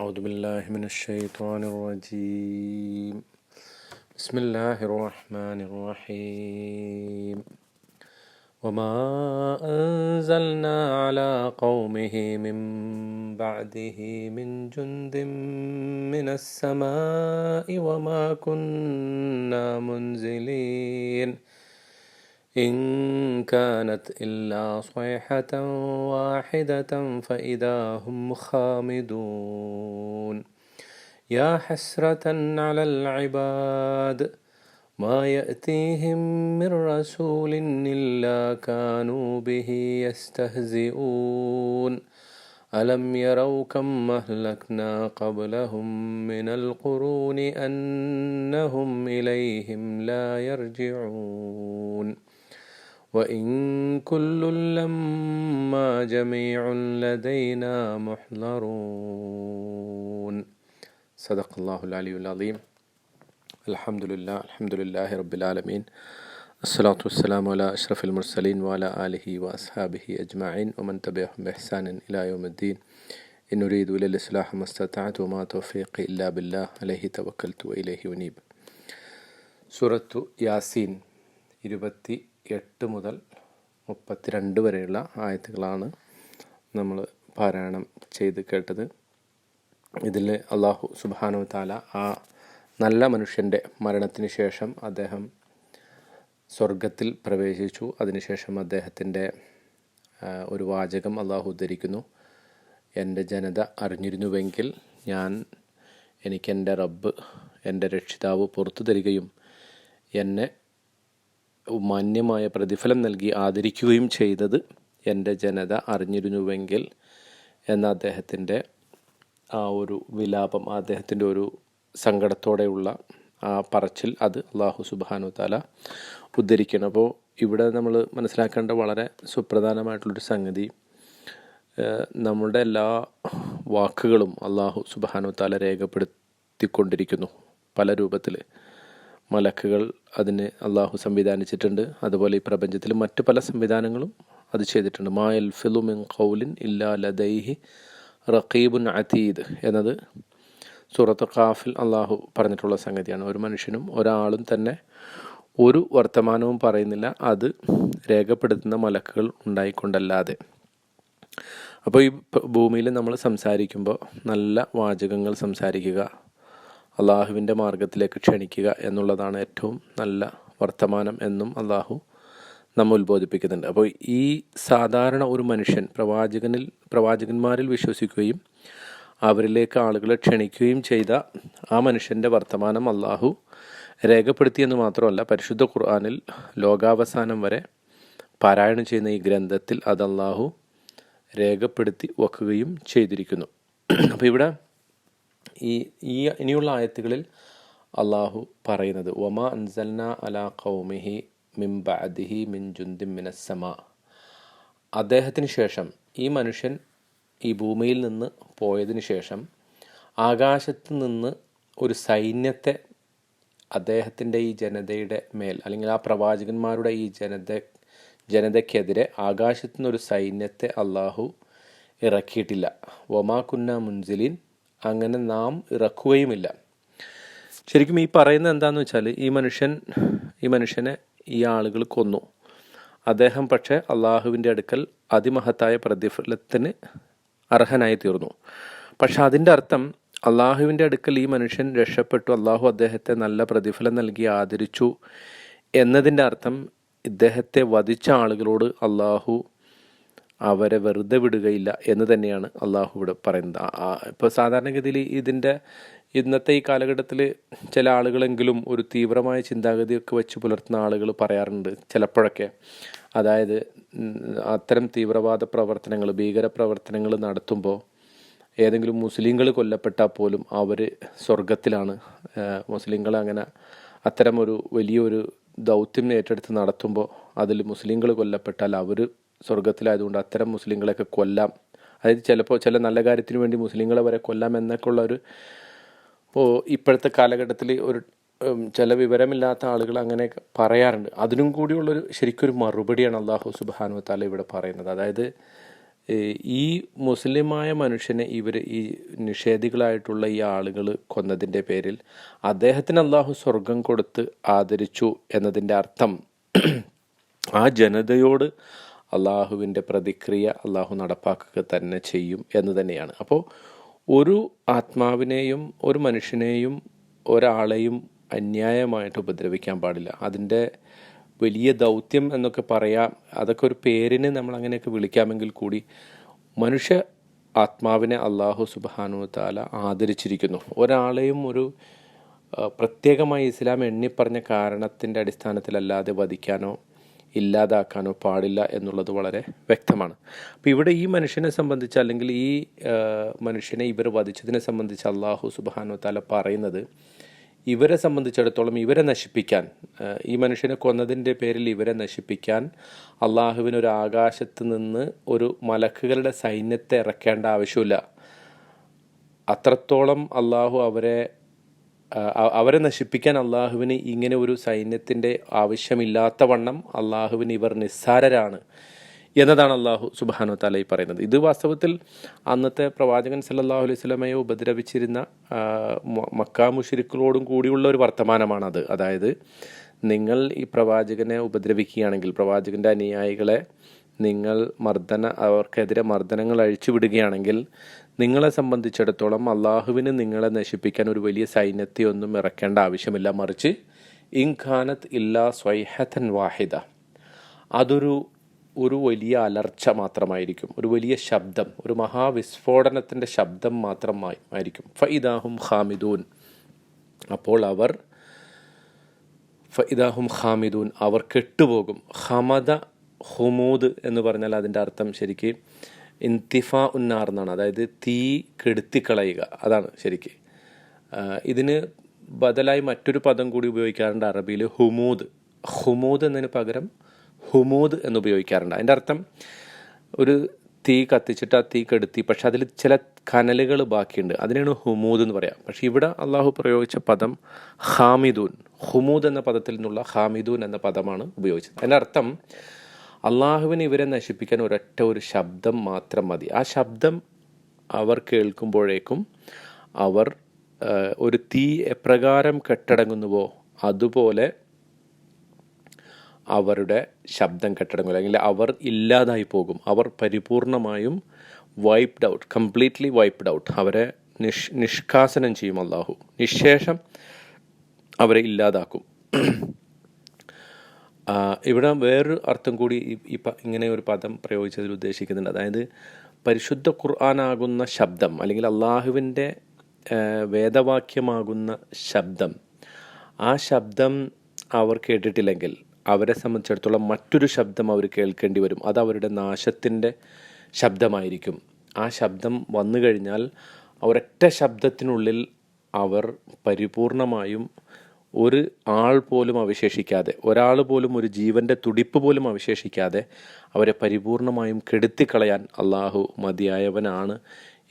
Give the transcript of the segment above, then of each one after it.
أعوذ بالله من الشيطان الرجيم. بسم الله الرحمن الرحيم. وما أنزلنا على قومه من بعده من جند من السماء وما كنا منزلين. إن كانت إلا صيحة واحدة فإذا هم خامدون. يا حسرة على العباد ما يأتيهم من رسول إلا كانوا به يستهزئون. ألم يروا كم أهلكنا قبلهم من القرون أنهم إليهم لا يرجعون. وإن كل لما جميع لدينا محضرون صدق الله العلي العظيم الحمد لله الحمد لله رب العالمين الصلاة والسلام على أشرف المرسلين وعلى آله وأصحابه أجمعين ومن تبعهم بإحسان إلى يوم الدين إن أريد إلى الإصلاح ما استطعت وما توفيقي إلا بالله عليه توكلت وإليه أنيب സൂറത്തു യാസീൻ ഇരുപത്തി എട്ട് മുതൽ മുപ്പത്തിരണ്ട് വരെയുള്ള ആയത്തുകളാണ് നമ്മൾ പാരായണം ചെയ്ത് കേട്ടത്. ഇതിൽ അള്ളാഹു സുബാനു താല ആ നല്ല മനുഷ്യന്റെ മരണത്തിന് ശേഷം അദ്ദേഹം സ്വർഗത്തിൽ പ്രവേശിച്ചു. അതിനുശേഷം അദ്ദേഹത്തിന്റെ ഒരു വാചകം അള്ളാഹു ഉദ്ധരിക്കുന്നു. എന്റെ ജനത അറിഞ്ഞിരുന്നുവെങ്കിൽ ഞാൻ എനിക്കെന്റെ റബ്ബ് എന്റെ രക്ഷിതാവ് പുറത്തു തരികയും എന്നെ മാന്യമായ പ്രതിഫലം നൽകി ആദരിക്കുകയും ചെയ്തത് എന്റെ ജനത അറിഞ്ഞിരുന്നുവെങ്കിൽ എന്ന അദ്ദേഹത്തിന്റെ ആ ഒരു വിലാപം അദ്ദേഹത്തിന്റെ ഒരു സങ്കടത്തോടെയുള്ള ആ പറച്ചിൽ അത് അള്ളാഹു സുബാനു താല ഉദ്ധരിക്കണം. അപ്പോൾ ഇവിടെ നമ്മൾ മനസ്സിലാക്കേണ്ട വളരെ സുപ്രധാനമായിട്ടുള്ളൊരു സംഗതി നമ്മുടെ എല്ലാ വാക്കുകളും അള്ളാഹു സുബാനു താല രേഖപ്പെടുത്തിക്കൊണ്ടിരിക്കുന്നു പല രൂപത്തിൽ മലക്കുകൾ അതിന് അള്ളാഹു സംവിധാനിച്ചിട്ടുണ്ട്. അതുപോലെ ഈ പ്രപഞ്ചത്തിൽ മറ്റു പല സംവിധാനങ്ങളും അത് ചെയ്തിട്ടുണ്ട്. മായൽ ഫിലുമിൻ കൗലിൻ ഇല്ലാ ലദൈഹി റഖീബുൻ അതീദ് എന്നത് സൂറത്ത് ഖാഫിൽ അള്ളാഹു പറഞ്ഞിട്ടുള്ള സംഗതിയാണ്. ഒരു മനുഷ്യനും ഒരാളും തന്നെ ഒരു വർത്തമാനവും പറയുന്നില്ല. അത് രേഖപ്പെടുത്തുന്ന മലക്കുകൾ ഉണ്ടായിക്കൊണ്ടല്ലാതെ. അപ്പോൾ ഈ ഭൂമിയിൽ നമ്മൾ സംസാരിക്കുമ്പോൾ നല്ല വാചകങ്ങൾ സംസാരിക്കുക അള്ളാഹുവിന്റെ മാർഗത്തിലേക്ക് ക്ഷണിക്കുക എന്നുള്ളതാണ് ഏറ്റവും നല്ല വർത്തമാനം എന്നും അള്ളാഹു നമ്മെ ഉത്ബോധിപ്പിക്കുന്നുണ്ട്. അപ്പോൾ ഈ സാധാരണ ഒരു മനുഷ്യൻ പ്രവാചകനിൽ പ്രവാചകന്മാരിൽ വിശ്വസിക്കുകയും അവരിലേക്ക് ആളുകളെ ക്ഷണിക്കുകയും ചെയ്ത ആ മനുഷ്യന്റെ വർത്തമാനം അള്ളാഹു രേഖപ്പെടുത്തിയെന്ന് മാത്രമല്ല പരിശുദ്ധ ഖുർആാനിൽ ലോകാവസാനം വരെ പാരായണം ചെയ്യുന്ന ഈ ഗ്രന്ഥത്തിൽ അത് അള്ളാഹു രേഖപ്പെടുത്തി വെക്കുകയും ചെയ്തിരിക്കുന്നു. അപ്പോൾ ഇവിടെ ഈ ഈ ഇനിയുള്ള ആയത്തുകളിൽ അള്ളാഹു പറയുന്നത് ഒമ അൻസൽന അലാ കൗമിഹി മിം ബഅദിഹി മിൻ ജുന്ദിം മിനസ്സമ അദ്ദേഹത്തിന് ശേഷം ഈ മനുഷ്യൻ ഈ ഭൂമിയിൽ നിന്ന് പോയതിന് ശേഷം ആകാശത്ത് നിന്ന് ഒരു സൈന്യത്തെ അദ്ദേഹത്തിന്റെ ഈ ജനതയുടെ മേൽ അല്ലെങ്കിൽ ആ പ്രവാചകന്മാരുടെ ഈ ജനത ജനതയ്ക്കെതിരെ ആകാശത്തു നിന്നൊരു സൈന്യത്തെ അള്ളാഹു ഇറക്കിയിട്ടില്ല. ഒമാ കുന്ന മുൻസിലിൻ അങ്ങനെ നാം ഇറക്കുകയുമില്ല. ശരിക്കും ഈ പറയുന്നത് എന്താണെന്ന് വെച്ചാൽ ഈ മനുഷ്യൻ ഈ മനുഷ്യനെ ഈ ആളുകൾ കൊന്നു. അദ്ദേഹം പക്ഷേ അള്ളാഹുവിന്റെ അടുക്കൽ അതിമഹത്തായ പ്രതിഫലത്തിന് അർഹനായി തീർന്നു. പക്ഷെ അതിന്റെ അർത്ഥം അള്ളാഹുവിന്റെ അടുക്കൽ ഈ മനുഷ്യൻ രക്ഷപ്പെട്ടു അള്ളാഹു അദ്ദേഹത്തെ നല്ല പ്രതിഫലം നൽകി ആദരിച്ചു എന്നതിന്റെ അർത്ഥം ഇദ്ദേഹത്തെ വധിച്ച ആളുകളോട് അള്ളാഹു അവരെ വെറുതെ വിടുകയില്ല എന്ന് തന്നെയാണ് അള്ളാഹു ഇവിടെ പറയുന്നത്. ഇപ്പോൾ സാധാരണഗതിയിൽ ഇതിന്റെ ഇന്നത്തെ ഈ കാലഘട്ടത്തിൽ ചില ആളുകളെങ്കിലും ഒരു തീവ്രമായ ചിന്താഗതിയൊക്കെ വെച്ച് പുലർത്തുന്ന ആളുകൾ പറയാറുണ്ട് ചിലപ്പോഴൊക്കെ. അതായത് അത്തരം തീവ്രവാദ പ്രവർത്തനങ്ങൾ ഭീകര പ്രവർത്തനങ്ങൾ നടത്തുമ്പോൾ ഏതെങ്കിലും മുസ്ലിങ്ങൾ കൊല്ലപ്പെട്ടാൽ പോലും അവർ സ്വർഗത്തിലാണ് മുസ്ലിങ്ങൾ അങ്ങനെ അത്തരം ഒരു വലിയൊരു ദൗത്യം ഏറ്റെടുത്ത് നടത്തുമ്പോൾ അതിൽ മുസ്ലിങ്ങൾ കൊല്ലപ്പെട്ടാൽ അവർ സ്വർഗത്തിലായതുകൊണ്ട് അത്തരം മുസ്ലിങ്ങളെയൊക്കെ കൊല്ലാം. അതായത് ചിലപ്പോൾ ചില നല്ല കാര്യത്തിന് വേണ്ടി മുസ്ലിങ്ങളെ വരെ കൊല്ലാം എന്നൊക്കെ ഉള്ള ഒരു ഇപ്പോഴത്തെ കാലഘട്ടത്തിൽ ഒരു ചില വിവരമില്ലാത്ത ആളുകൾ അങ്ങനെ പറയാറുണ്ട്. അതിനും കൂടിയുള്ളൊരു ശരിക്കൊരു മറുപടിയാണ് അള്ളാഹു സുബാനു താല ഇവിടെ പറയുന്നത്. അതായത് ഈ മുസ്ലിമായ മനുഷ്യനെ ഇവർ ഈ നിഷേധികളായിട്ടുള്ള ഈ ആളുകൾ കൊന്നതിന്റെ പേരിൽ അദ്ദേഹത്തിന് അള്ളാഹു സ്വർഗം കൊടുത്ത് ആദരിച്ചു എന്നതിന്റെ അർത്ഥം ആ ജനതയോട് അള്ളാഹുവിന്റെ പ്രതിക്രിയ അള്ളാഹു നടപ്പാക്കുക തന്നെ ചെയ്യും എന്ന് തന്നെയാണ്. അപ്പോൾ ഒരു ആത്മാവിനെയും ഒരു മനുഷ്യനെയും ഒരാളെയും അന്യായമായിട്ട് ഉപദ്രവിക്കാൻ പാടില്ല. അതിന്റെ വലിയ ദൗത്യം എന്നൊക്കെ പറയാം അതൊക്കെ ഒരു പേരിന് നമ്മൾ അങ്ങനെയൊക്കെ വിളിക്കാമെങ്കിൽ കൂടി മനുഷ്യ ആത്മാവിനെ അള്ളാഹു സുബാനു താല ആദരിച്ചിരിക്കുന്നു. ഒരാളെയും ഒരു പ്രത്യേകമായി ഇസ്ലാം എണ്ണിപ്പറഞ്ഞ കാരണത്തിന്റെ അടിസ്ഥാനത്തിലല്ലാതെ വധിക്കാനോ ഇല്ലാതാക്കാനോ പാടില്ല എന്നുള്ളത് വളരെ വ്യക്തമാണ്. അപ്പോൾ ഇവിടെ ഈ മനുഷ്യനെ സംബന്ധിച്ച് അല്ലെങ്കിൽ ഈ മനുഷ്യനെ ഇവർ വധിച്ചതിനെ സംബന്ധിച്ച് അള്ളാഹു സുബാനു താല പറയുന്നത് ഇവരെ സംബന്ധിച്ചിടത്തോളം ഇവരെ നശിപ്പിക്കാൻ ഈ മനുഷ്യനെ കൊന്നതിന്റെ പേരിൽ ഇവരെ നശിപ്പിക്കാൻ അള്ളാഹുവിനൊരു ആകാശത്ത് നിന്ന് ഒരു മലക്കുകളുടെ സൈന്യത്തെ ഇറക്കേണ്ട ആവശ്യമില്ല. അത്രത്തോളം അള്ളാഹു അവരെ അവരെ നശിപ്പിക്കാൻ അള്ളാഹുവിന് ഇങ്ങനെ ഒരു സൈന്യത്തിന്റെ ആവശ്യമില്ലാത്ത വണ്ണം അള്ളാഹുവിന് ഇവർ നിസ്സാരരാണ് എന്നതാണ് അള്ളാഹു സുബാനു തലൈ പറയുന്നത്. ഇത് വാസ്തവത്തിൽ അന്നത്തെ പ്രവാചകൻ സല്ലാഹു അലൈഹി സ്വലമയെ ഉപദ്രവിച്ചിരുന്ന മക്കാ മുഷിരിക്കളോടും കൂടിയുള്ള ഒരു വർത്തമാനമാണത്. അതായത് നിങ്ങൾ ഈ പ്രവാചകനെ ഉപദ്രവിക്കുകയാണെങ്കിൽ പ്രവാചകന്റെ അനുയായികളെ നിങ്ങൾ മർദ്ദന അവർക്കെതിരെ മർദ്ദനങ്ങൾ അഴിച്ചുവിടുകയാണെങ്കിൽ നിങ്ങളെ സംബന്ധിച്ചിടത്തോളം അള്ളാഹുവിന് നിങ്ങളെ നശിപ്പിക്കാൻ ഒരു വലിയ സൈന്യത്തെ ഒന്നും ഇറക്കേണ്ട ആവശ്യമില്ല. മറിച്ച് ഇൻഖാനത്ത് ഇല്ലാ സ്വൈഹത്തൻ വാഹിദ. അതൊരു ഒരു വലിയ അലർച്ച മാത്രമായിരിക്കും. ഒരു വലിയ ശബ്ദം ഒരു മഹാവിസ്ഫോടനത്തിന്റെ ശബ്ദം മാത്രമായി ആയിരിക്കും. ഫൈദാഹും ഖാമിദൂൻ. അപ്പോൾ അവർ ഫൈദാഹും ഖാമിദൂൻ അവർ കെട്ടുപോകും. ഹമദ ഹുമൂദ് എന്ന് പറഞ്ഞാൽ അതിന്റെ അർത്ഥം ശരിക്ക് ഇൻതിഫ ഉന്നാർ എന്നാണ്. അതായത് തീ കെടുത്തിക്കളയുക. അതാണ് ശരിക്ക്. ഇതിന് ബദലായി മറ്റൊരു പദം കൂടി ഉപയോഗിക്കാറുണ്ട് അറബിയിൽ ഹുമൂദ്. ഹുമൂദ് എന്നതിന് പകരം ഹുമൂദ് എന്ന് ഉപയോഗിക്കാറുണ്ട്. അതിന്റെ അർത്ഥം ഒരു തീ കത്തിച്ചിട്ട് ആ തീ കെടുത്തി പക്ഷെ അതിൽ ചില കനലുകൾ ബാക്കിയുണ്ട്. അതിനാണ് ഹുമൂദ് എന്ന് പറയാം. പക്ഷെ ഇവിടെ അള്ളാഹു പ്രയോഗിച്ച പദം ഹാമിദൂൻ. ഹുമൂദ് എന്ന പദത്തിൽ നിന്നുള്ള ഹാമിദൂൻ എന്ന പദമാണ് ഉപയോഗിച്ചത്. അതിന്റെ അർത്ഥം അള്ളാഹുവിന് ഇവരെ നശിപ്പിക്കാൻ ഒരൊറ്റ ഒരു ശബ്ദം മാത്രം മതി. ആ ശബ്ദം അവർ കേൾക്കുമ്പോഴേക്കും അവർ ഒരു തീ എപ്രകാരം കെട്ടടങ്ങുന്നുവോ അതുപോലെ അവരുടെ ശബ്ദം കെട്ടടങ്ങും. അല്ലെങ്കിൽ അവർ ഇല്ലാതായി പോകും. അവർ പരിപൂർണമായും wiped out completely wiped out അവരെ നിഷ് നിഷ്കാസനം ചെയ്യും അള്ളാഹു. നിശേഷം അവരെ ഇല്ലാതാക്കും. ഇവിടെ വേറൊരു അർത്ഥം കൂടി ഈ ഇങ്ങനെ ഒരു പദം പ്രയോഗിച്ചതിൽ ഉദ്ദേശിക്കുന്നുണ്ട്. അതായത് പരിശുദ്ധ ഖുർആാനാകുന്ന ശബ്ദം അല്ലെങ്കിൽ അള്ളാഹുവിന്റെ വേദവാക്യമാകുന്ന ശബ്ദം ആ ശബ്ദം അവർ കേട്ടിട്ടില്ലെങ്കിൽ അവരെ സംബന്ധിച്ചിടത്തോളം മറ്റൊരു ശബ്ദം അവർ കേൾക്കേണ്ടി വരും. അത് അവരുടെ നാശത്തിന്റെ ശബ്ദമായിരിക്കും. ആ ശബ്ദം വന്നു കഴിഞ്ഞാൽ ഒരൊറ്റ ശബ്ദത്തിനുള്ളിൽ അവർ പരിപൂർണമായും ഒരു ആൾ പോലും അവശേഷിക്കാതെ ഒരാൾ പോലും ഒരു ജീവന്റെ തുടിപ്പ് പോലും അവശേഷിക്കാതെ അവരെ പരിപൂർണമായും കെടുത്തിക്കളയാൻ അള്ളാഹു മതിയായവനാണ്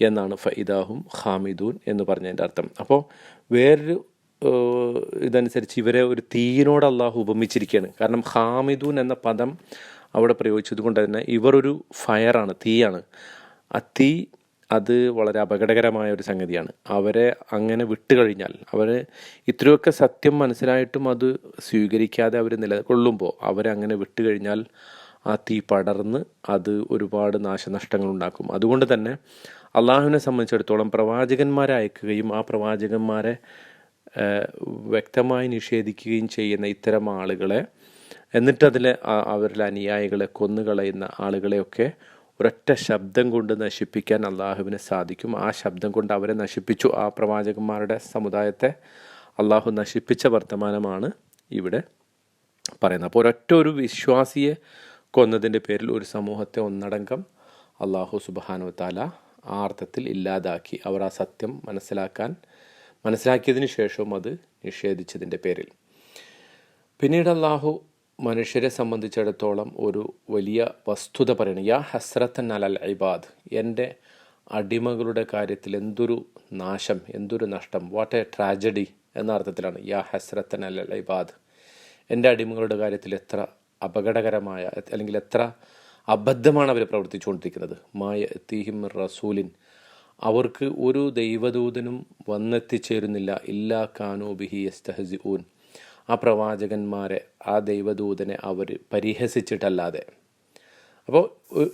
എന്നാണ് ഫൈദാഹും ഹാമിദൂൻ എന്ന് പറഞ്ഞതിന്റെ അർത്ഥം. അപ്പോൾ വേറൊരു ഇതനുസരിച്ച് ഇവരെ ഒരു തീയിനോട് അള്ളാഹു ഉപമിച്ചിരിക്കുകയാണ്. കാരണം ഹാമിദൂൻ എന്ന പദം അവിടെ പ്രയോഗിച്ചത് കൊണ്ട് തന്നെ ഇവർ ഒരു ഫയറാണ് തീയാണ്. ആ തീ അത് വളരെ അപകടകരമായ ഒരു സംഗതിയാണ്. അവരെ അങ്ങനെ വിട്ടുകഴിഞ്ഞാൽ അവർ ഇത്രയൊക്കെ സത്യം മനസ്സിലായിട്ടും അത് സ്വീകരിക്കാതെ അവർ നിലകൊള്ളുമ്പോൾ അങ്ങനെ വിട്ടുകഴിഞ്ഞാൽ ആ തീ പടർന്ന് അത് ഒരുപാട് നാശനഷ്ടങ്ങൾ ഉണ്ടാക്കും. അതുകൊണ്ട് തന്നെ അള്ളാഹുവിനെ സംബന്ധിച്ചിടത്തോളം പ്രവാചകന്മാരെ അയക്കുകയും ആ പ്രവാചകന്മാരെ വ്യക്തമായി നിഷേധിക്കുകയും ചെയ്യുന്ന ഇത്തരം ആളുകളെ എന്നിട്ടതിലെ അവരിലെ അനുയായികളെ കൊന്നുകളയുന്ന ആളുകളെയൊക്കെ ഒരൊറ്റ ശബ്ദം കൊണ്ട് നശിപ്പിക്കാൻ അള്ളാഹുവിന് സാധിക്കും. ആ ശബ്ദം കൊണ്ട് അവരെ നശിപ്പിച്ചു. ആ പ്രവാചകന്മാരുടെ സമുദായത്തെ അള്ളാഹു നശിപ്പിച്ച വർത്തമാനമാണ് ഇവിടെ പറയുന്നത്. അപ്പോൾ ഒരൊറ്റ ഒരു വിശ്വാസിയെ കൊന്നതിന്റെ പേരിൽ ഒരു സമൂഹത്തെ ഒന്നടങ്കം അള്ളാഹു സുബാനുവത്താല താല ആ അർത്ഥത്തിൽ ഇല്ലാതാക്കി. അവർ ആ സത്യം മനസ്സിലാക്കാൻ മനസ്സിലാക്കിയതിന് ശേഷവും അത് നിഷേധിച്ചതിന്റെ പേരിൽ. പിന്നീട് അള്ളാഹു മനുഷ്യരെ സംബന്ധിച്ചിടത്തോളം ഒരു വലിയ വസ്തുത പറയണം. യാ ഹസ്രത്തൻ അലൽ ഇബാദ്. എന്റെ അടിമകളുടെ കാര്യത്തിൽ എന്തൊരു നാശം എന്തൊരു നഷ്ടം. വാട്ട് എ ട്രാജഡി എന്ന അർത്ഥത്തിലാണ് യാ ഹസ്രത്തൻ അലൽ ഇബാദ്. എന്റെ അടിമകളുടെ കാര്യത്തിൽ എത്ര അപകടകരമായ അല്ലെങ്കിൽ എത്ര അബദ്ധമാണ് അവർ പ്രവർത്തിച്ചുകൊണ്ടിരിക്കുന്നത്. മായ തീഹിം റസൂലിൻ. അവർക്ക് ഒരു ദൈവദൂതനും വന്നെത്തിച്ചേരുന്നില്ല. ഇല്ലാ കാനോ ബിഹി യസ്തഹസിഊൻ. ആ പ്രവാചകന്മാരെ ആ ദൈവദൂതനെ അവർ പരിഹസിച്ചിട്ടല്ലാതെ. അപ്പോൾ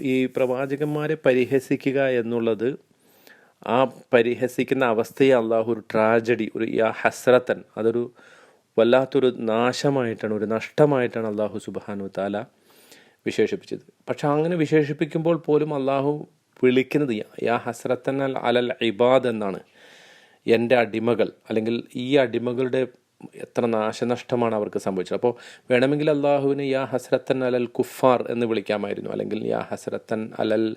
ഈ പ്രവാചകന്മാരെ പരിഹസിക്കുക എന്നുള്ളത് ആ പരിഹസിക്കുന്ന അവസ്ഥയെ അള്ളാഹു ഒരു ട്രാജഡി ഒരു യാ ഹസ്രത്തൻ അതൊരു വല്ലാത്തൊരു നാശമായിട്ടാണ് ഒരു നഷ്ടമായിട്ടാണ് അള്ളാഹു സുബാനു താല വിശേഷിപ്പിച്ചത്. പക്ഷെ അങ്ങനെ വിശേഷിപ്പിക്കുമ്പോൾ പോലും അള്ളാഹു വിളിക്കുന്നത് യാ ഹസ്രത്തൻ അൽ അലൽ ഇബാദ് എന്നാണ് എന്റെ അടിമകൾ അല്ലെങ്കിൽ ഈ അടിമകളുടെ എത്ര നാശനഷ്ടമാണ് അവർക്ക് സംഭവിച്ചത്. അപ്പോൾ വേണമെങ്കിൽ അള്ളാഹുവിന് യാ ഹസ്രത്തൻ അലൽ കുഫാർ എന്ന് വിളിക്കാമായിരുന്നു. അല്ലെങ്കിൽ യാ ഹസ്രത്തൻ അലൽ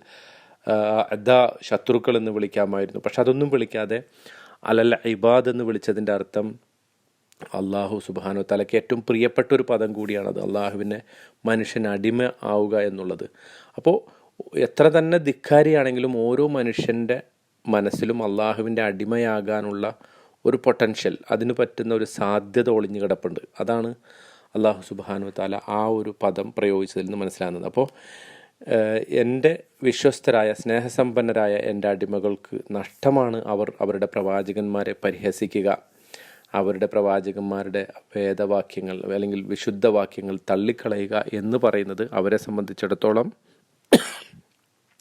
അദ ശത്രുക്കൾ എന്ന് വിളിക്കാമായിരുന്നു. പക്ഷെ അതൊന്നും വിളിക്കാതെ അലൽ ഇബാദ് എന്ന് വിളിച്ചതിന്റെ അർത്ഥം അള്ളാഹു സുബാനു തലയ്ക്ക് ഏറ്റവും പ്രിയപ്പെട്ട ഒരു പദം കൂടിയാണത് അള്ളാഹുവിനെ മനുഷ്യൻ അടിമ ആവുക എന്നുള്ളത്. അപ്പോൾ എത്ര തന്നെ ധിക്കാരിയാണെങ്കിലും ഓരോ മനുഷ്യന്റെ മനസ്സിലും അള്ളാഹുവിന്റെ അടിമയാകാനുള്ള ഒരു പൊട്ടൻഷ്യൽ അതിന് പറ്റുന്ന ഒരു സാധ്യത ഒളിഞ്ഞു കിടപ്പുണ്ട്. അതാണ് അള്ളാഹു സുബാനു താല ആ ഒരു പദം പ്രയോഗിച്ചതിൽ നിന്ന് മനസ്സിലാകുന്നത്. അപ്പോൾ എന്റെ വിശ്വസ്തരായ സ്നേഹസമ്പന്നരായ എന്റെ അടിമകൾക്ക് നഷ്ടമാണ് അവർ അവരുടെ പ്രവാചകന്മാരെ പരിഹസിക്കുക. അവരുടെ പ്രവാചകന്മാരുടെ വേദവാക്യങ്ങൾ അല്ലെങ്കിൽ വിശുദ്ധ വാക്യങ്ങൾ തള്ളിക്കളയുക എന്ന് പറയുന്നത് അവരെ സംബന്ധിച്ചിടത്തോളം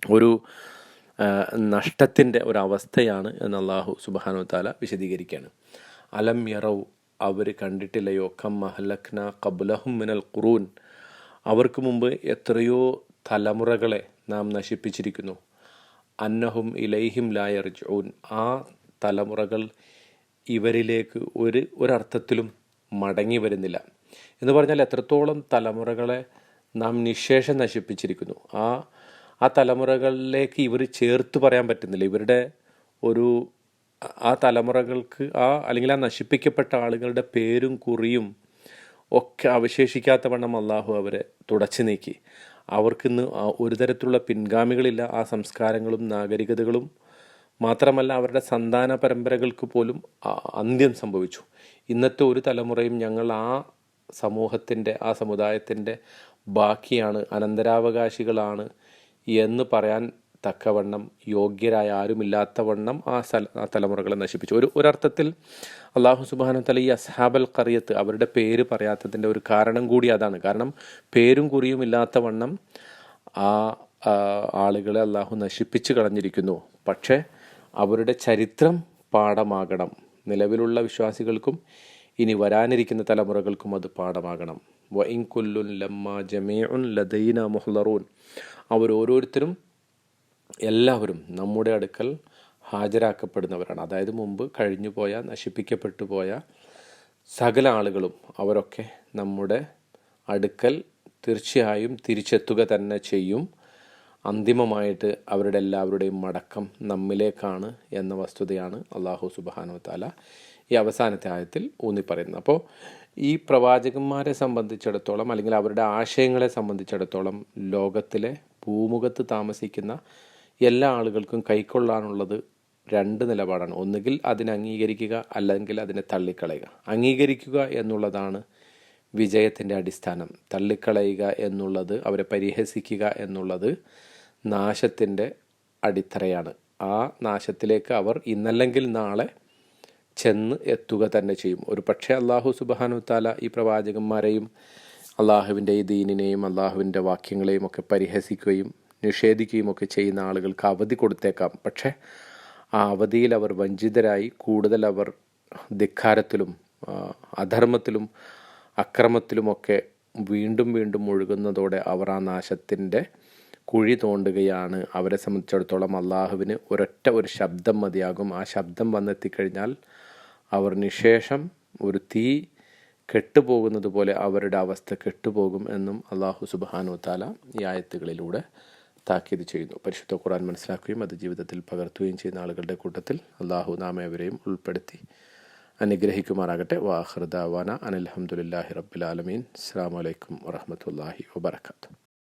ഒരു നഷ്ടത്തിന്റെ ഒരവസ്ഥയാണ് എന്ന് അള്ളാഹു സുബാനു താല വിശദീകരിക്കുകയാണ്. അലം യറവ് അവർ കണ്ടിട്ടില്ലയോ കം മഹലഖ്ന കബുലഹും മിനൽ ഖുറൂൻ. അവർക്ക് മുമ്പ് എത്രയോ തലമുറകളെ നാം നശിപ്പിച്ചിരിക്കുന്നു. അന്നഹും ഇലൈഹിം ലായർജൂൻ ആ തലമുറകൾ ഇവരിലേക്ക് ഒരു ഒരർത്ഥത്തിലും മടങ്ങി വരുന്നില്ല. എന്ന് പറഞ്ഞാൽ എത്രത്തോളം തലമുറകളെ നാം നിശേഷം നശിപ്പിച്ചിരിക്കുന്നു. ആ ആ തലമുറകളിലേക്ക് ഇവർ ചേർത്ത് പറയാൻ പറ്റുന്നില്ല. ഇവരുടെ ഒരു ആ തലമുറകൾക്ക് ആ അല്ലെങ്കിൽ ആ നശിപ്പിക്കപ്പെട്ട ആളുകളുടെ പേരും കുറിയും ഒക്കെ അവശേഷിക്കാത്ത വണ്ണം അള്ളാഹു അവരെ തുടച്ചു നീക്കി. അവർക്കിന്ന് ഒരു തരത്തിലുള്ള പിൻഗാമികളില്ല. ആ സംസ്കാരങ്ങളും നാഗരികതകളും മാത്രമല്ല അവരുടെ സന്താന പരമ്പരകൾക്ക് പോലും അന്ത്യം സംഭവിച്ചു. ഇന്നത്തെ ഒരു തലമുറയും ഞങ്ങൾ ആ സമൂഹത്തിന്റെ ആ സമുദായത്തിന്റെ ബാക്കിയാണ് അനന്തരാവകാശികളാണ് എന്ന് പറയാൻ തക്കവണ്ണം യോഗ്യരായ ആരുമില്ലാത്തവണ്ണം ആ സ്ഥല ആ തലമുറകളെ നശിപ്പിച്ചു. ഒരു ഒരർത്ഥത്തിൽ അള്ളാഹു സുബാന തല ഈ അസ്ഹാബൽ കറിയത്ത് അവരുടെ പേര് പറയാത്തതിന്റെ ഒരു കാരണം കൂടി അതാണ്. കാരണം പേരും കുറിയും ഇല്ലാത്തവണ്ണം ആ ആളുകളെ അള്ളാഹു നശിപ്പിച്ചു കളഞ്ഞിരിക്കുന്നു. പക്ഷേ അവരുടെ ചരിത്രം പാഠമാകണം. നിലവിലുള്ള വിശ്വാസികൾക്കും ഇനി വരാനിരിക്കുന്ന തലമുറകൾക്കും അത് പാഠമാകണം. വ കൊല്ലുൻ ലമ്മ ജമേഉൻ ലദൈന മുഹ്ലറൂൻ. അവരോരോരുത്തരും എല്ലാവരും നമ്മുടെ അടുക്കൽ ഹാജരാക്കപ്പെടുന്നവരാണ്. അതായത് മുമ്പ് കഴിഞ്ഞു പോയ നശിപ്പിക്കപ്പെട്ടു പോയ സകല ആളുകളും അവരൊക്കെ നമ്മുടെ അടുക്കൽ തീർച്ചയായും തിരിച്ചെത്തുക തന്നെ ചെയ്യും. അന്തിമമായിട്ട് അവരുടെ എല്ലാവരുടെയും മടക്കം നമ്മിലേക്കാണ് എന്ന വസ്തുതയാണ് അള്ളാഹു സുബാനു താല ഈ അവസാനത്തെ ആയത്തിൽ ഊന്നി പറയുന്നത് അപ്പോൾ ഈ പ്രവാചകന്മാരെ സംബന്ധിച്ചിടത്തോളം അല്ലെങ്കിൽ അവരുടെ ആശയങ്ങളെ സംബന്ധിച്ചിടത്തോളം ലോകത്തിലെ ഭൂമുഖത്ത് താമസിക്കുന്ന എല്ലാ ആളുകൾക്കും കൈക്കൊള്ളാനുള്ളത് രണ്ട് നിലപാടാണ്. ഒന്നുകിൽ അതിനെ അംഗീകരിക്കുക അല്ലെങ്കിൽ അതിനെ തള്ളിക്കളയുക. അംഗീകരിക്കുക എന്നുള്ളതാണ് വിജയത്തിന്റെ അടിസ്ഥാനം. തള്ളിക്കളയുക എന്നുള്ളത് അവരെ പരിഹസിക്കുക എന്നുള്ളത് നാശത്തിന്റെ അടിത്തറയാണ്. ആ നാശത്തിലേക്ക് അവർ ഇന്നല്ലെങ്കിൽ നാളെ ചെന്ന് എത്തുക തന്നെ ചെയ്യും. ഒരു പക്ഷേ അള്ളാഹു സുബാനു താല ഈ പ്രവാചകന്മാരെയും അള്ളാഹുവിന്റെ ഈ ദീനിനെയും അള്ളാഹുവിന്റെ വാക്യങ്ങളെയും ഒക്കെ പരിഹസിക്കുകയും നിഷേധിക്കുകയും ഒക്കെ ചെയ്യുന്ന ആളുകൾക്ക് അവധി കൊടുത്തേക്കാം. പക്ഷേ ആ അവധിയിൽ അവർ വഞ്ചിതരായി കൂടുതൽ അവർ ധിക്കാരത്തിലും അധർമ്മത്തിലും അക്രമത്തിലുമൊക്കെ വീണ്ടും വീണ്ടും ഒഴുകുന്നതോടെ അവർ ആ നാശത്തിന്റെ കുഴി തോണ്ടുകയാണ്. അവരെ സംബന്ധിച്ചിടത്തോളം അള്ളാഹുവിന് ഒരൊറ്റ ഒരു ശബ്ദം മതിയാകും. ആ ശബ്ദം വന്നെത്തിക്കഴിഞ്ഞാൽ അവർ നിശേഷം ഒരു തീ കെട്ടുപോകുന്നത് പോലെ അവരുടെ അവസ്ഥ കെട്ടുപോകും എന്നും അള്ളാഹു സുബാനു താല ഈ ആയത്തുകളിലൂടെ താക്കീത് ചെയ്യുന്നു. പരിശുദ്ധ ഖുറാൻ മനസ്സിലാക്കുകയും അത് ജീവിതത്തിൽ പകർത്തുകയും ചെയ്യുന്ന ആളുകളുടെ കൂട്ടത്തിൽ അള്ളാഹു നാമേവരെയും ഉൾപ്പെടുത്തി അനുഗ്രഹിക്കുമാറാകട്ടെ. വാഹൃദാവാന അനിൽഹമുല്ലാഹി റബ്ബുലാലമീൻ അസ്സാം വലൈക്കും വറഹമത്തല്ലാഹി വബർക്കാത്തു